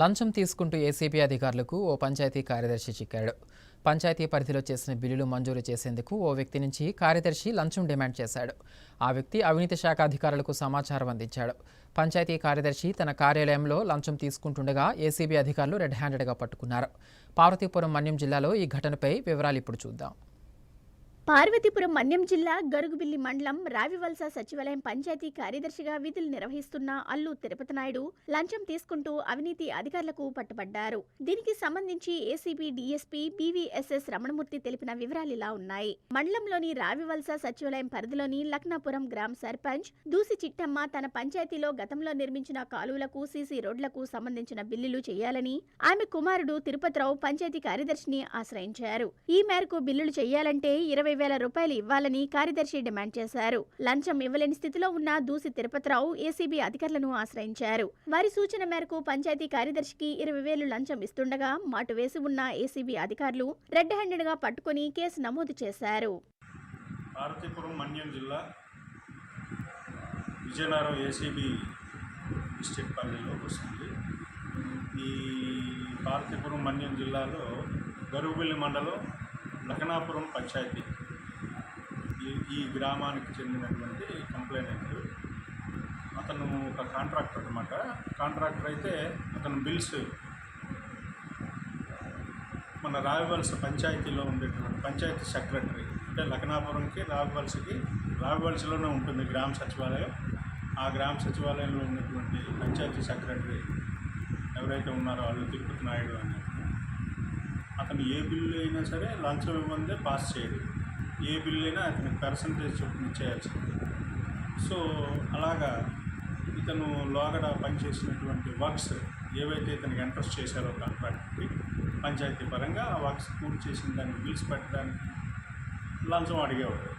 లంచం తీసుకుంటూ ఏసీబీ అధికారులకు ఓ పంచాయతీ కార్యదర్శి చిక్కాడు. పంచాయతీ పరిధిలో చేసిన బిల్లులు మంజూరు చేసేందుకు ఓ వ్యక్తి నుంచి కార్యదర్శి లంచం డిమాండ్ చేశాడు. ఆ వ్యక్తి అవినీతి శాఖ అధికారులకు సమాచారం అందించాడు. పంచాయతీ కార్యదర్శి తన కార్యాలయంలో లంచం తీసుకుంటుండగా ఏసీబీ అధికారులు రెడ్ హ్యాండెడ్గా పట్టుకున్నారు. పార్వతీపురం మన్యం జిల్లాలో ఈ ఘటనపై వివరాలు ఇప్పుడు చూద్దాం. పార్వతీపురం మన్యం జిల్లా గరుగుబిల్లి మండలం రావివలస సచివాలయం పంచాయతీ కార్యదర్శిగా విధులు నిర్వహిస్తున్న అల్లు తిరుపతి నాయుడు లంచం తీసుకుంటూ అవినీతి అధికారులకు పట్టుబడ్డారు. దీనికి సంబంధించి ఏసీబీ డీఎస్పీ బీవీఎస్ఎస్ రమణమూర్తి తెలిపిన వివరాలు ఇలా ఉన్నాయి. మండలంలోని రావివలస సచివాలయం పరిధిలోని లక్నాపురం గ్రామ సర్పంచ్ దూసి చిట్టమ్మ తన పంచాయతీలో గతంలో నిర్మించిన కాలువలకు సీసీ రోడ్లకు సంబంధించిన బిల్లులు చేయాలని ఆమె కుమారుడు తిరుపతిరావు పంచాయతీ కార్యదర్శిని ఆశ్రయించారు. ఈ మేరకు బిల్లులు చేయాలంటే ఇరవై వేల రూపాయలు ఇవ్వాలని కార్యదర్శి డిమాండ్ చేశారు. లంచం ఇవ్వలేని స్థితిలో ఉన్న దూసి తిరుపతిరావు ఏసీబీ అధికారులను ఆశ్రయించారు. వారి సూచన మేరకు పంచాయతీ కార్యదర్శికి ఇరవై వేలు లంచం ఇస్తుండగా మాటు వేసి ఉన్న ఏసీబీ అధికారులు రెడ్ హ్యాండెడ్గా పట్టుకుని కేసు నమోదు చేశారు. పార్వతీపురం మన్యం జిల్లా విజయనగరం ఏసీబీ డిస్టిక్ పరిధిలోకి వస్తుంది. ఈ పార్వతీపురం మన్యం జిల్లాలో గరుగుబెల్లి మండలం లఖనాపురం పంచాయతీ. ఈ గ్రామానికి చెందినటువంటి కంప్లైనెంట్ అతను ఒక కాంట్రాక్టర్ అనమాట కాంట్రాక్టర్ అయితే అతను బిల్స్ మన రావివలస పంచాయతీలో ఉండేటువంటి పంచాయతీ సెక్రటరీ అంటే లఖనాపురంకి రావివలసకి రావివలసలోనే ఉంటుంది గ్రామ సచివాలయం. ఆ గ్రామ సచివాలయంలో ఉన్నటువంటి పంచాయతీ సెక్రటరీ ఎవరైతే ఉన్నారో వాళ్ళు తిరుపతి నాయుడు అని అతను ఏ బిల్లు అయినా సరే లంచం ఇవ్వందే పాస్ చేయడు. ఏ బిల్లు అయినా అతనికి పర్సంటేజ్ చొప్పున ఇచ్చేయాల్సింది సో అలాగా ఇతను లోగడ పనిచేసినటువంటి వర్క్స్ ఏవైతే ఇతనికి ఇంట్రెస్ట్ చేశారో కాంట్రాక్ట్కి పంచాయతీ పరంగా ఆ వర్క్స్ పూర్తి చేసిన దాన్ని బిల్స్ పెట్టడానికి లంచం అడిగేవాడు.